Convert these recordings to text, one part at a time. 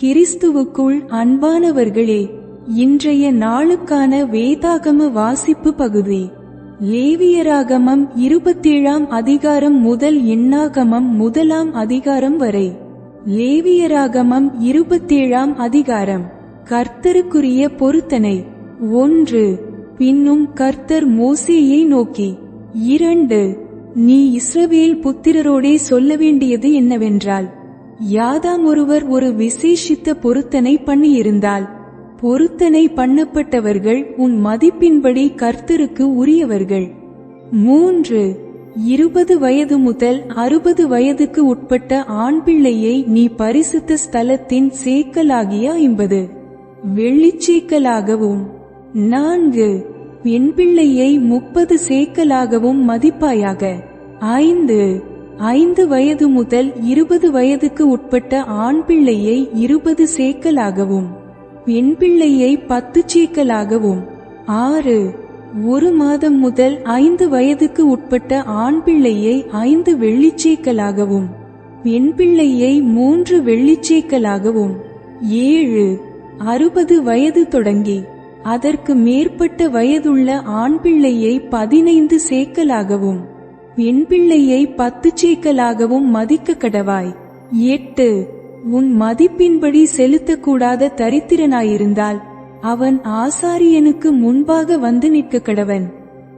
கிறிஸ்துவுக்குள் அன்பானவர்களே இன்றைய நாளுக்கான வேதாகம வாசிப்பு பகுதி. லேவியராகமம் இருபத்தேழாம் அதிகாரம் முதல் எண்ணாகமம் முதலாம் அதிகாரம் வரை. லேவியராகமம் இருபத்தேழாம் அதிகாரம். கர்த்தருக்குரிய பொருத்தனை. ஒன்று பின்னும் கர்த்தர் மோசேயை நோக்கி. இரண்டு நீ இஸ்ரவேல் புத்திரரோடே சொல்ல வேண்டியது என்னவென்றால் யாதாம் ஒருவர் ஒரு விசேஷித்த பொருத்தனை பண்ணியிருந்தால் பொருத்தனை பண்ணப்பட்டவர்கள் உன் மதிப்பின்படி கர்த்தருக்கு உரியவர்கள். மூன்று இருபது வயது முதல் அறுபது வயதுக்கு உட்பட்ட ஆண் பிள்ளையை நீ பரிசுத்த ஸ்தலத்தின் சேக்கலாகிய ஐம்பது. வெள்ளிச்சேக்கலாகவும் நான்கு பெண் பிள்ளையை முப்பது சேக்கலாகவும் மதிப்பாயாக. ஐந்து ஐந்து வயது முதல் இருபது வயதுக்கு உட்பட்ட ஆண் பிள்ளையை இருபது சேக்கலாகவும் பெண் பிள்ளையை பத்து சேக்கலாகவும். ஆறு. ஒரு மாதம் முதல் ஐந்து வயதுக்கு உட்பட்ட ஆண் பிள்ளையை ஐந்து வெள்ளிச்சேக்கலாகவும் பெண் பிள்ளையை மூன்று வெள்ளிச்சேக்கலாகவும். ஏழு. அறுபது வயது தொடங்கி அதற்கு மேற்பட்ட வயதுள்ள ஆண் பிள்ளையை பதினைந்து சேக்கலாகவும். பெண் பிள்ளையை பத்து சேக்கலாகவும் மதிக்க கடவாய். எட்டு உன் மதிப்பின்படி செலுத்தக்கூடாத தரித்திரனாயிருந்தால் அவன் ஆசாரியனுக்கு முன்பாக வந்து நிற்க கடவன்.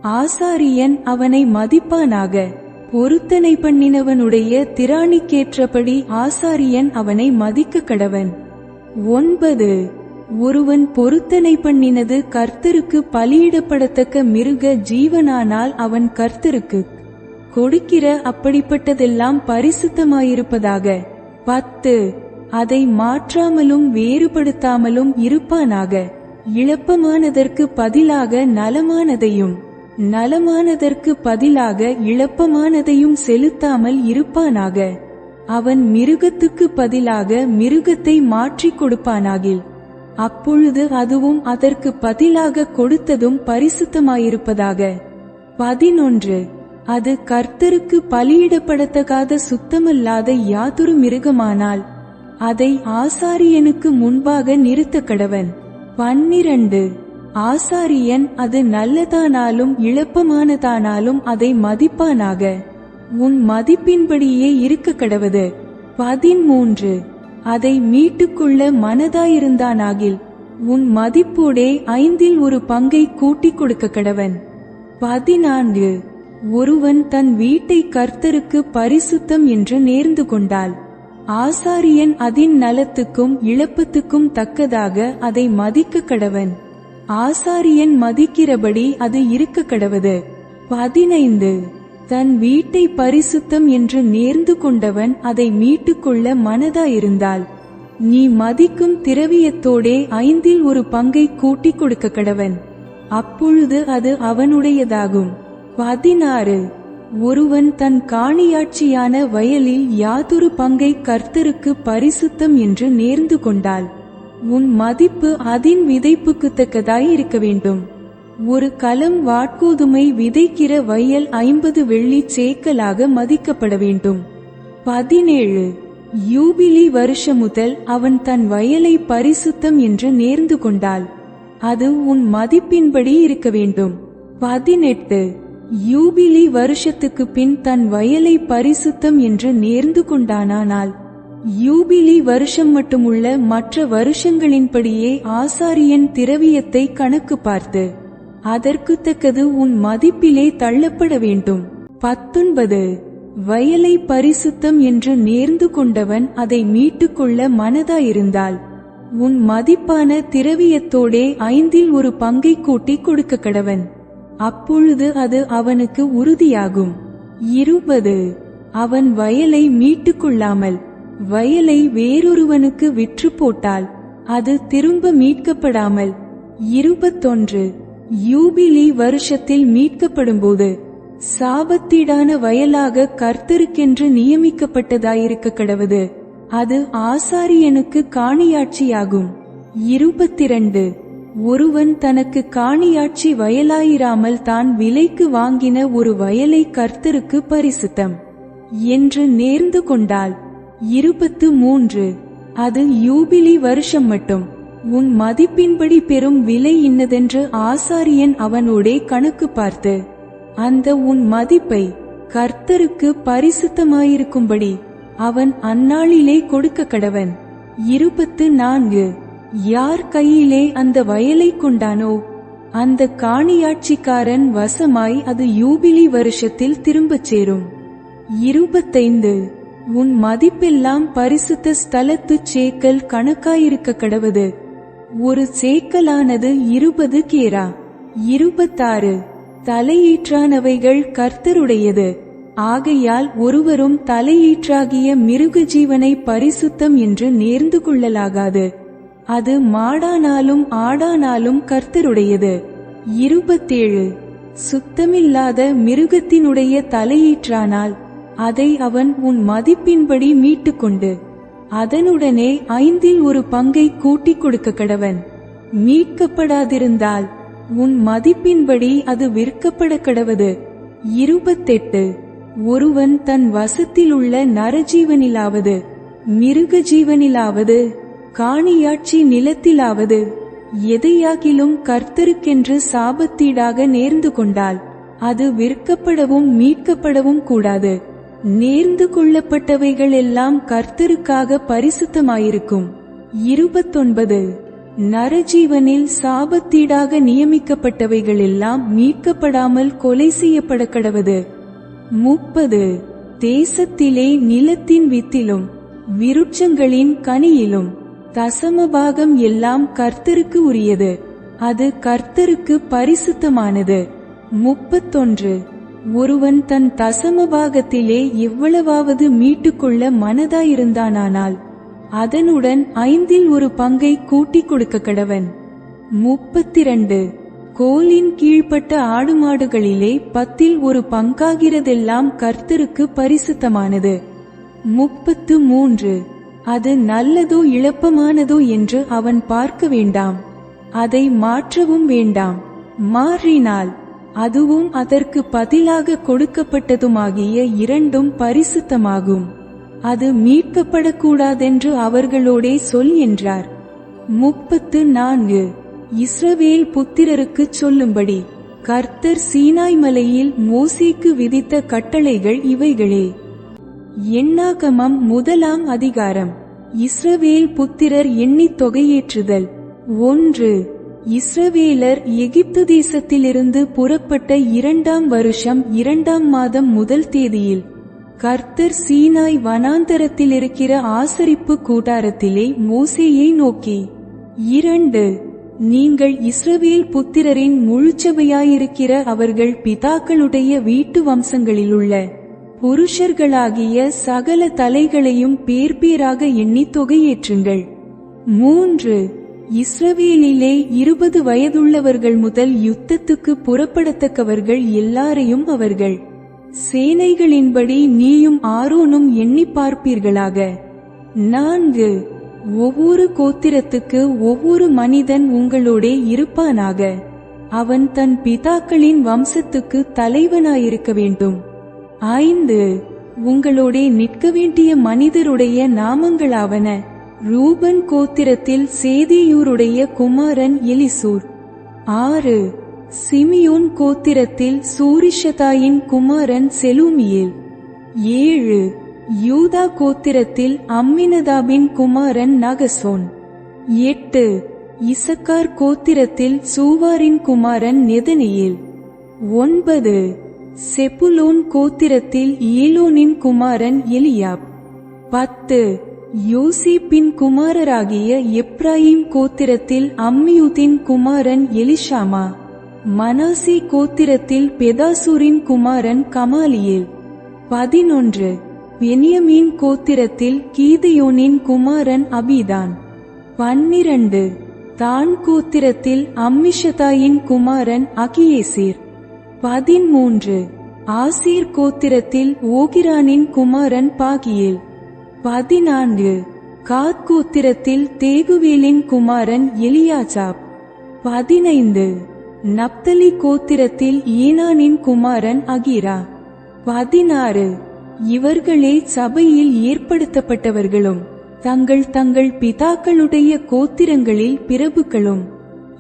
ஆசாரியன் அவனை மதிப்பானாக. பொருத்தனை பண்ணினவனுடைய திராணிக்கேற்றபடி ஆசாரியன் அவனை மதிக்க கடவன். ஒன்பது ஒருவன் பொருத்தனை பண்ணினது கர்த்தருக்கு பலியிடப்படத்தக்க மிருக ஜீவனானால் அவன் கர்த்தருக்கு கொடுக்கிற அப்படிப்பட்டதெல்லாம் பரிசுத்தமாயிருப்பதாக. பத்து அதை மாற்றாமலும் வேறுபடுத்தாமலும் இருப்பானாக. இழப்பமானதற்கு பதிலாக நலமானதையும் நலமானதற்கு பதிலாக இழப்பமானதையும் செலுத்தாமல் இருப்பானாக. அவன் மிருகத்துக்கு பதிலாக மிருகத்தை மாற்றிக் கொடுப்பானாகில் அப்பொழுது அதுவும் அதற்கு பதிலாக கொடுத்ததும் பரிசுத்தமாயிருப்பதாக. பதினொன்று அது கர்த்தருக்கு பலியிடப்படத்தகாத சுத்தமல்லாத யாதொரு மிருகமானால் அதை ஆசாரியனுக்கு முன்பாக நிறுத்த கடவன் பன்னிரண்டு. ஆசாரியன் அது நல்லதானாலும் இழப்பமானதானாலும் அதை மதிப்பானாக. உன் மதிப்பின்படியே இருக்க கடவது பதிமூன்று. அதை மீட்டுக்கொள்ள மனதாயிருந்தானாகில் உன் மதிப்போடே ஐந்தில் ஒரு பங்கை கூட்டிக் கொடுக்க கடவன் பதினான்கு. ஒருவன் தன் வீட்டை கர்த்தருக்கு பரிசுத்தம் என்று நேர்ந்து கொண்டால் ஆசாரியன் அதின் நலத்துக்கும் இழப்பத்துக்கும் தக்கதாக அதை மதிக்க கடவன். ஆசாரியன் மதிக்கிறபடி அது இருக்க கடவது. பதினைந்து. தன் வீட்டை பரிசுத்தம் என்று நேர்ந்து கொண்டவன் அதை மீட்டுக்கொள்ள மனதாயிருந்தால் நீ மதிக்கும் திரவியத்தோடே ஐந்தில் ஒரு பங்கை கூட்டிக் கொடுக்க கடவன். அப்பொழுது அது அவனுடையதாகும். பதினாறு. ஒருவன் தன் காணியாட்சியான வயலில் யாதொரு பங்கை கர்த்தருக்கு பரிசுத்தம் என்று நேர்ந்து கொண்டால் உன் மதிப்பு அதின் விதைப்புக்கு தக்கதாய் இருக்க வேண்டும். ஒரு கலம் வாட்கோதுமை விதைக்கிற வயல் ஐம்பது வெள்ளி சேக்கலாக மதிக்கப்பட வேண்டும். பதினேழு. யூபிலி வருஷம் முதல் அவன் தன் வயலை பரிசுத்தம் என்று நேர்ந்து கொண்டால் அது உன் மதிப்பின்படி இருக்க வேண்டும். பதினெட்டு. யூபிலி வருஷத்துக்கு பின் தன் வயலை பரிசுத்தம் என்று நேர்ந்து கொண்டானானால் யூபிலி வருஷம் மட்டுமுள்ள மற்ற வருஷங்களின்படியே ஆசாரியன் திரவியத்தை கணக்கு பார்த்து அதற்கு தக்கது உன் மதிப்பிலே தள்ளப்பட வேண்டும். பத்தொன்பது. வயலை பரிசுத்தம் என்று நேர்ந்து கொண்டவன் அதை மீட்டுக்கொள்ள மனதாயிருந்தால் உன் மதிப்பான திரவியத்தோடே ஐந்தில் ஒரு பங்கை கூட்டி கொடுக்க கடவன். அப்பொழுது அது அவனுக்கு உறுதியாகும். இருபது. அவன் வயலை மீட்டுக்கொள்ளாமல் வயலை வேறொருவனுக்கு விற்று போட்டால் அது திரும்ப மீட்கப்படாமல். இருபத்தொன்று. யூபிலி வருஷத்தில் மீட்கப்படும்போது சாபத்தீடான வயலாக கர்த்தருக்கென்று நியமிக்கப்பட்டதாயிருக்க கடவுது அது ஆசாரியனுக்கு காணியாட்சியாகும். இருபத்திரண்டு. ஒருவன் தனக்கு காணியாட்சி வயலாயிராமல் தான் விலைக்கு வாங்கின ஒரு வயலை கர்த்தருக்கு பரிசுத்தம் என்று நேர்ந்து கொண்டால் இருபத்து மூன்று. அது யூபிலி வருஷம் மட்டும். உன் மதிப்பின்படி பெறும் விலை இன்னதென்று ஆசாரியன் அவனோடே கணக்கு பார்த்து அந்த உன் மதிப்பை கர்த்தருக்கு பரிசுத்தமாயிருக்கும்படி அவன் அந்நாளிலே கொடுக்க கடவன் இருபத்து நான்கு. யார் கையிலே அந்த வயலை கொண்டானோ அந்த காணியாட்சிக்காரன் வசமாய் அது யூபிலி வருஷத்தில் திரும்பச் சேரும். இருபத்தைந்து. உன் மதிப்பெல்லாம் பரிசுத்த ஸ்தலத்து சேக்கல் கணக்காயிருக்க கடவது. ஒரு சேக்கலானது இருபது கேரா. இருபத்தாறு. தலையீற்றானவைகள் கர்த்தருடையது. ஆகையால் ஒருவரும் தலையீற்றாகிய மிருக ஜீவனை பரிசுத்தம் என்று நேர்ந்து கொள்ளலாகாது. அது மாடானாலும் ஆடானாலும் கர்த்தருடையது. இருபத்தேழு. சுத்தமில்லாத மிருகத்தினுடைய தலையீற்றானால் அதை அவன் உன் மதிப்பின்படி மீட்டுக்கொண்டு அதனுடனே ஐந்தில் ஒரு பங்கை கூட்டிக் கொடுக்க கடவன். மீட்கப்படாதிருந்தால் உன் மதிப்பின்படி அது விற்கப்பட கடவது. இருபத்தெட்டு. ஒருவன் தன் வசத்திலுள்ள நரஜீவனிலாவது மிருக ஜீவனிலாவது காணியாட்சி நிலத்திலாவது எதையாகிலும் கர்த்தருக்கென்று சாபத்தீடாக நேர்ந்து கொண்டால் அது விற்கப்படவும் மீட்கப்படவும் கூடாது. நேர்ந்து கொள்ளப்பட்டவைகள் எல்லாம் கர்த்தருக்காக பரிசுத்தமாயிருக்கும். இருபத்தொன்பது. நரஜீவனில் சாபத்தீடாக நியமிக்கப்பட்டவைகள் எல்லாம் மீட்கப்படாமல் கொலை செய்யப்பட கடவது முப்பது. தேசத்திலே நிலத்தின் வித்திலும் விருட்சங்களின் கனியிலும் தசம பாகம் எல்லாம் கர்த்தருக்கு உரியது. அது கர்த்தருக்கு பரிசுத்தமானது. முப்பத்தொன்று. ஒருவன் தன் தசம பாகத்திலே எவ்வளவாவது மீட்டுக்கொள்ள மனதாயிருந்தானால் அதனுடன் ஐந்தில் ஒரு பங்கை கூட்டிக் கொடுக்க கடவன். முப்பத்திரண்டு. கோலின் கீழ்ப்பட்ட ஆடு மாடுகளிலே பத்தில் ஒரு பங்காகிறதெல்லாம் கர்த்தருக்கு பரிசுத்தமானது. முப்பத்து மூன்று. அது நல்லதோ இழப்பமானதோ என்று அவன் பார்க்க வேண்டாம். அதை மாற்றவும் வேண்டாம். மாறினால் அதுவும் அதற்கு பதிலாக கொடுக்கப்பட்டதுமாகிய இரண்டும் பரிசுத்தமாகும். அது மீட்கப்படக்கூடாதென்று அவர்களோடே சொல் என்றார். முப்பத்து நான்கு. இஸ்ரவேல் புத்திரருக்கு சொல்லும்படி கர்த்தர் சீனாய் மலையில் மோசிக்கு விதித்த கட்டளைகள் இவைகளே. எண்ணாகமம் முதலாம் அதிகாரம். இஸ்ரவேல் புத்திரர் எண்ணித் தொகையேற்றுதல். ஒன்று. இஸ்ரவேலர் எகிப்து தேசத்திலிருந்து புறப்பட்ட இரண்டாம் வருஷம் இரண்டாம் மாதம் முதல் தேதியில் கர்த்தர் சீனாய் வனாந்தரத்தில் இருக்கிற ஆசரிப்பு கூடாரத்திலே மோசேயை நோக்கி இரண்டு. நீங்கள் இஸ்ரவேல் புத்திரரின் முழுச்சபையாயிருக்கிற அவர்கள் பிதாக்களுடைய வீட்டு வம்சங்களிலுள்ள புருஷர்களாகிய சகல தலைகளையும் பேர் பேராக எண்ணி தொகையேற்றுங்கள். மூன்று இஸ்ரவேலிலே இருபது வயதுள்ளவர்கள் முதல் யுத்தத்துக்கு புறப்படத்தக்கவர்கள் எல்லாரையும் அவர்கள். சேனைகளின்படி நீயும் ஆரோனும் எண்ணி பார்ப்பீர்களாக. நான்கு ஒவ்வொரு கோத்திரத்துக்கு ஒவ்வொரு மனிதன் உங்களோடே இருப்பானாக. அவன் தன் பிதாக்களின் வம்சத்துக்கு தலைவனாயிருக்க வேண்டும். ஐந்து உங்களோடே நிற்க வேண்டிய மனிதருடைய நாமங்களாவன. ரூபன் கோத்திரத்தில் சேதியூருடைய குமாரன் எலிசூர். ஆறு சிமியோன் கோத்திரத்தில் சூரிஷதாயின் குமாரன் செலூமியேல். ஏழு யூதா கோத்திரத்தில் அம்மினதாபின் குமாரன் நகசோன். எட்டு இசக்கார் கோத்திரத்தில் சூவாரின் குமாரன் நெதனியேல். ஒன்பது செப்புலோன் கோத்திரத்தில் ஏலோனின் குமாரன் எலியாப். பத்து. யோசிப்பின் குமாரராகிய எப்ராயிம் கோத்திரத்தில் அம்மியூத்தின் குமாரன் எலிஷாமா. மனாசி கோத்திரத்தில் பெதாசூரின் குமாரன் கமாலியேல். பதினொன்று. பெனியமீன் கோத்திரத்தில் கீதையோனின் குமாரன் அபிதான். பன்னிரண்டு. தான் கோத்திரத்தில் அம்மிஷதாயின் குமாரன் அகியேசீர். பதிமூன்று ஆசீர் கோத்திரத்தில் ஓகிரானின் குமாரன் பாகியேல். பதினான்கு. காத் கோத்திரத்தில் தேகுவேலின் குமாரன் எலியாசாப். பதினைந்து. நப்தலி கோத்திரத்தில் ஈனானின் குமாரன் அகிரா. பதினாறு. இவர்களே சபையில் ஏற்படுத்தப்பட்டவர்களும் தங்கள் தங்கள் பிதாக்களுடைய கோத்திரங்களில் பிரபுக்களும்.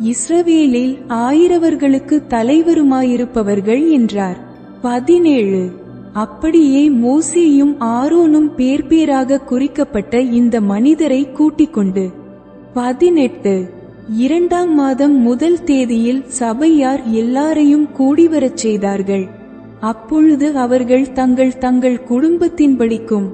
இஸ்ரவேலில் ஆயிரவர்களுக்கு தலைவருமாயிருப்பவர்கள் என்றார். பதினேழு. அப்படியே மோசேயும் ஆரோனும் பேர் பேராக குறிக்கப்பட்ட இந்த மனிதரை கூட்டிக் கொண்டு பதினெட்டு. இரண்டாம் மாதம் முதல் தேதியில் சபையார் எல்லாரையும் கூடிவரச் செய்தார்கள். அப்பொழுது அவர்கள் தங்கள் தங்கள் குடும்பத்தின்படிக்கும்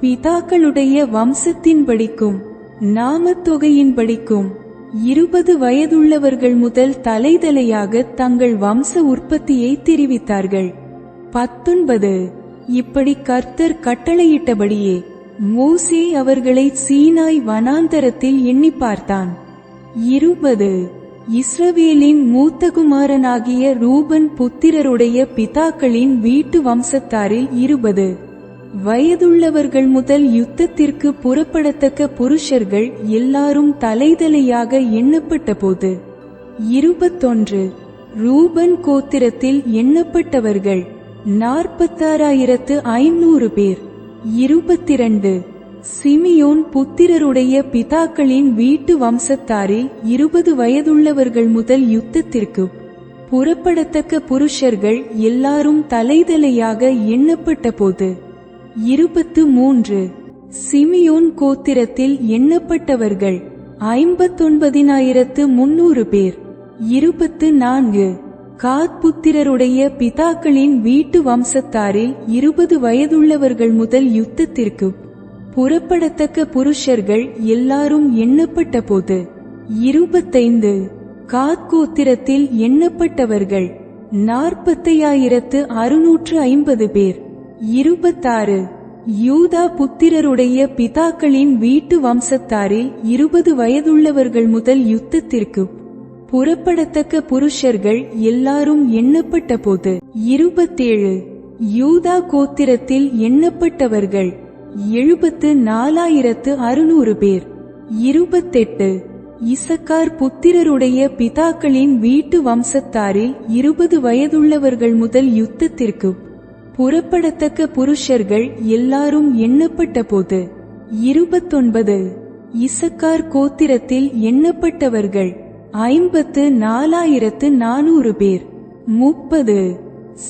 பிதாக்களுடைய வம்சத்தின்படிக்கும் நாமத்தொகையின்படிக்கும் இருபது வயதுள்ளவர்கள் முதல் தலைதலையாக தங்கள் வம்ச உற்பத்தியை தெரிவித்தார்கள். பத்தொன்பது. இப்படி கர்த்தர் கட்டளையிட்டபடியே மோசே அவர்களை சீனாய் வனாந்தரத்தில் எண்ணி பார்த்தான். இருபது. இஸ்ரவேலின் மூத்த குமாரனாகிய ரூபன் புத்திரருடைய பிதாக்களின் வீட்டு வம்சத்தாரில் இருபது. வயதுள்ளவர்கள் முதல் யுத்தத்திற்கு புறப்படத்தக்க புருஷர்கள் எல்லாரும் தலைதலையாக எண்ணப்பட்ட போது இருபத்தொன்று ரூபன் கோத்திரத்தில் எண்ணப்பட்டவர்கள் நாற்பத்தாறாயிரத்து ஐநூறு பேர். இருபத்திரண்டு சிமியோன் புத்திரருடைய பிதாக்களின் வீட்டு வம்சத்தாரில் இருபது வயதுள்ளவர்கள் முதல் யுத்தத்திற்கு புறப்படத்தக்க புருஷர்கள் எல்லாரும் தலைதலையாக எண்ணப்பட்ட போது இருபத்து மூன்று. சிமியோன் கோத்திரத்தில் எண்ணப்பட்டவர்கள் ஐம்பத்தொன்பதினாயிரத்து முன்னூறு பேர். இருபத்து நான்கு. காத் புத்திரருடைய பிதாக்களின் வீட்டு வம்சத்தாரில் இருபது வயதுள்ளவர்கள் முதல் யுத்தத்திற்கு புறப்படத்தக்க புருஷர்கள் எல்லாரும் எண்ணப்பட்ட போது இருபத்தைந்து. காத் கோத்திரத்தில் எண்ணப்பட்டவர்கள் நாற்பத்தையாயிரத்து அறுநூற்று ஐம்பது பேர். இருபத்தாறு. யூதா புத்திரருடைய பிதாக்களின் வீட்டு வம்சத்தாரில் இருபது வயதுள்ளவர்கள் முதல் யுத்தத்திற்கு புறப்படத்தக்க புருஷர்கள் எல்லாரும் எண்ணப்பட்ட போது இருபத்தேழு. யூதா கோத்திரத்தில் எண்ணப்பட்டவர்கள் எழுபத்து நாலாயிரத்து அறுநூறு பேர். இருபத்தெட்டு. இசக்கார் புத்திரருடைய பிதாக்களின் வீட்டு வம்சத்தாரில் இருபது வயதுள்ளவர்கள் முதல் யுத்தத்திற்கு புறப்படத்தக்க புருஷர்கள் எல்லாரும் எண்ணப்பட்ட போது இருபத்தொன்பது இசக்கார் கோத்திரத்தில் எண்ணப்பட்டவர்கள் ஐம்பத்து நாலாயிரத்து நானூறு பேர். முப்பது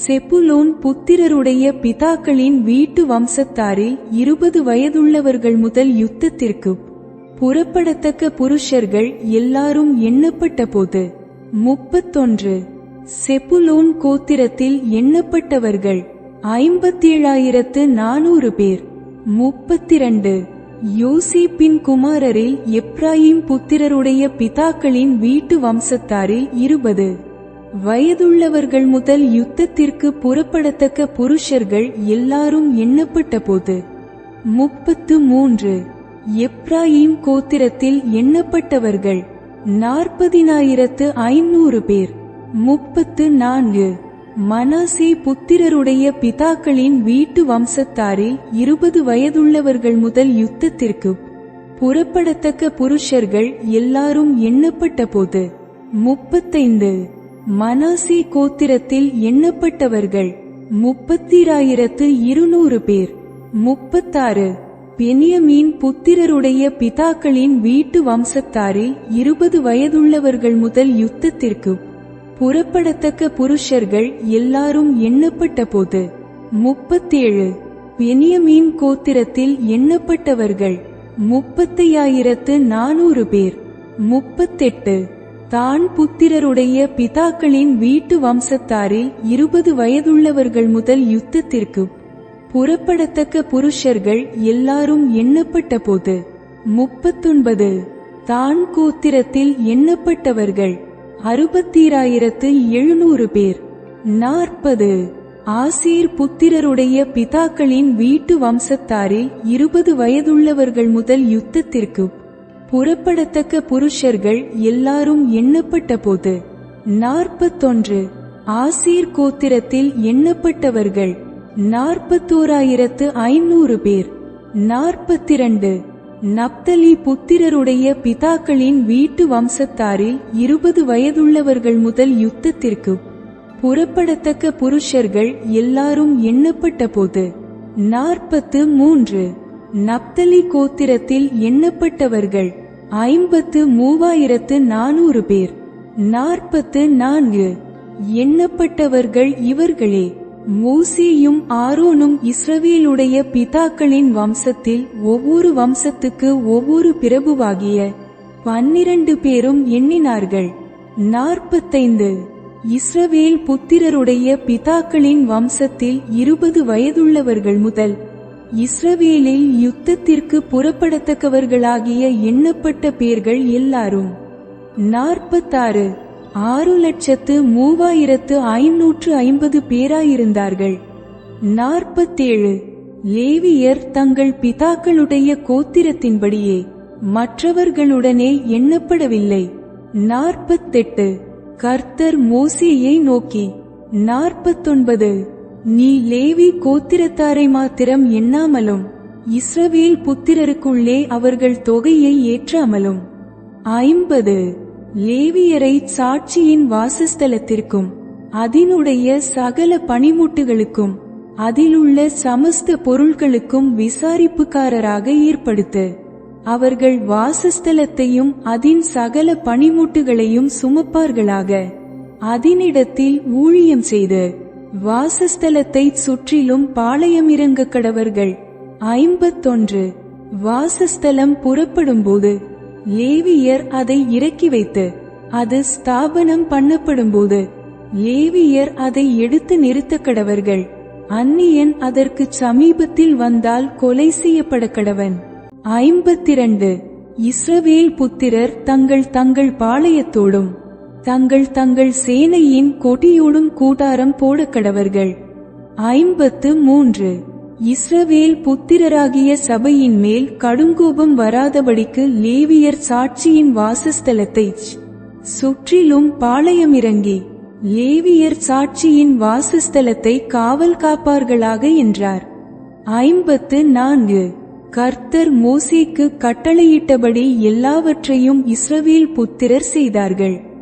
செப்புலோன் புத்திரருடைய பிதாக்களின் வீட்டு வம்சத்தாரில் இருபது வயதுள்ளவர்கள் முதல் யுத்தத்திற்கு புறப்படத்தக்க புருஷர்கள் எல்லாரும் எண்ணப்பட்ட போது முப்பத்தொன்று செப்புலோன் கோத்திரத்தில் எண்ணப்பட்டவர்கள் ஐம்பத்தேழாயிரத்து நானூறு பேர். முப்பத்திரண்டு யோசிப்பின் குமாரரில் எப்ராயிம் புத்திரருடைய பிதாக்களின் வீட்டு வம்சத்தாரில் இருபது. வயதுள்ளவர்கள் முதல் யுத்தத்திற்கு புறப்படத்தக்க புருஷர்கள் எல்லாரும் எண்ணப்பட்ட போது முப்பத்து மூன்று எப்ராயிம் கோத்திரத்தில் எண்ணப்பட்டவர்கள் நாற்பதினாயிரத்து ஐநூறு பேர். முப்பத்து நான்கு மனாசே புத்திரருடைய பிதாக்களின் வீட்டு வம்சத்தாரில் இருபது வயதுள்ளவர்கள் முதல் யுத்தத்திற்கு புறப்படத்தக்க புருஷர்கள் எல்லாரும் எண்ணப்பட்ட போது முப்பத்தைந்து. மனாசே கோத்திரத்தில் எண்ணப்பட்டவர்கள் முப்பத்திராயிரத்து இருநூறு பேர். முப்பத்தாறு. பெனியமீன் புத்திரருடைய பிதாக்களின் வீட்டு வம்சத்தாரில் இருபது வயதுள்ளவர்கள் முதல் யுத்தத்திற்கு புறப்படத்தக்க புருஷர்கள் எல்லாரும் எண்ணப்பட்ட போது முப்பத்தேழு பெனியமீன் கோத்திரத்தில் எண்ணப்பட்டவர்கள் முப்பத்தையாயிரத்து நானூறு பேர் முப்பத்தெட்டு தான் புத்திரருடைய பிதாக்களின் வீட்டு வம்சத்தாரில் இருபது வயதுள்ளவர்கள் முதல் யுத்தத்திற்கு புறப்படத்தக்க புருஷர்கள் எல்லாரும் எண்ணப்பட்ட போது முப்பத்தொன்பது தான் கோத்திரத்தில் எண்ணப்பட்டவர்கள் அறுபத்தீராயிரத்து எழுநூறு பேர். நாற்பது ஆசீர் புத்திரருடைய பிதாக்களின் வீட்டு வம்சத்தாரில் இருபது வயதுள்ளவர்கள் முதல் யுத்தத்திற்கு புறப்படத்தக்க புருஷர்கள் எல்லாரும் எண்ணப்பட்ட போது நாற்பத்தொன்று ஆசீர் கோத்திரத்தில் எண்ணப்பட்டவர்கள் நாற்பத்தோராயிரத்து ஐநூறு பேர். நாற்பத்திரண்டு நப்தலி புத்திரருடைய பிதாக்களின் வீட்டு வம்சத்தாரில் இருபது வயதுள்ளவர்கள் முதல் யுத்தத்திற்கு புறப்படத்தக்க புருஷர்கள் எல்லாரும் எண்ணப்பட்ட போது நாற்பத்து மூன்று நப்தலி கோத்திரத்தில் எண்ணப்பட்டவர்கள் ஐம்பத்து மூவாயிரத்து நானூறு பேர் நாற்பத்து நான்கு எண்ணப்பட்டவர்கள் இவர்களே. மூசியும் ஆரோனும் இஸ்ரவேலுடைய பிதாக்களின் வம்சத்தில் ஒவ்வொரு வம்சத்துக்கு ஒவ்வொரு பிரபுவாகிய பன்னிரண்டு பேரும் எண்ணினார்கள். நாற்பத்தைந்து. இஸ்ரவேல் புத்திரருடைய பிதாக்களின் வம்சத்தில் இருபது வயதுள்ளவர்கள் முதல் இஸ்ரவேலில் யுத்தத்திற்கு புறப்படத்தக்கவர்களாகிய எண்ணப்பட்ட பேர்கள் எல்லாரும். நாற்பத்தாறு. ஆறு லட்சத்து மூவாயிரத்து ஐநூற்று ஐம்பது பேராயிருந்தார்கள். நாற்பத்தேழு லேவியர் தங்கள் பிதாக்களுடைய கோத்திரத்தின்படியே மற்றவர்களுடனே எண்ணப்படவில்லை. நாற்பத்தெட்டு கர்த்தர் மோசேயை நோக்கி நாற்பத்தொன்பது நீ லேவி கோத்திரத்தாரை மாத்திரம் எண்ணாமலும் இஸ்ரவேல் புத்திரருக்குள்ளே அவர்கள் தொகையை ஏற்றாமலும். ஐம்பது லேவியரை சாட்சியின் வாசஸ்தலத்திற்கும் அதனுடைய சகல பணிமுட்டுகளுக்கும் அதிலுள்ள சமஸ்த பொருள்களுக்கும் விசாரிப்புக்காரராக ஏற்படுத்து அவர்கள் வாசஸ்தலத்தையும் அதின் சகல பணிமுட்டுகளையும் சுமப்பார்களாக. அதனிடத்தில் ஊழியம் செய்து வாசஸ்தலத்தை சுற்றிலும் பாளையமிறங்க கடவர்கள். ஐம்பத்தொன்று. வாசஸ்தலம் புறப்படும்போது லேவியர் அதை இறக்கி வைத்து அது ஸ்தாபனம் பண்ணப்படும்போது லேவியர் அதை எடுத்து நிறுத்த கடவர்கள். அந்நியன் அதற்கு சமீபத்தில் வந்தால் கொலை செய்யப்பட கடவன். ஐம்பத்திரண்டு. இஸ்ரவேல் புத்திரர் தங்கள் தங்கள் பாளையத்தோடும் தங்கள் தங்கள் சேனையின் கொடியோடும் கூடாரம் போட கடவர்கள். ஐம்பத்து மூன்று. இஸ்ரவேல் புத்திரராகிய சபையின் மேல் கடுங்கோபம் வராதபடிக்கு லேவியர் சாட்சியின் வாசஸ்தலத்தை சுற்றிலும் பாளையமிறங்கி லேவியர் சாட்சியின் வாசஸ்தலத்தை காவல் காப்பார்களாக என்றார். ஐம்பத்து நான்கு. கர்த்தர் மோசேக்கு கட்டளையிட்டபடி எல்லாவற்றையும் இஸ்ரவேல் புத்திரர் செய்தார்கள்.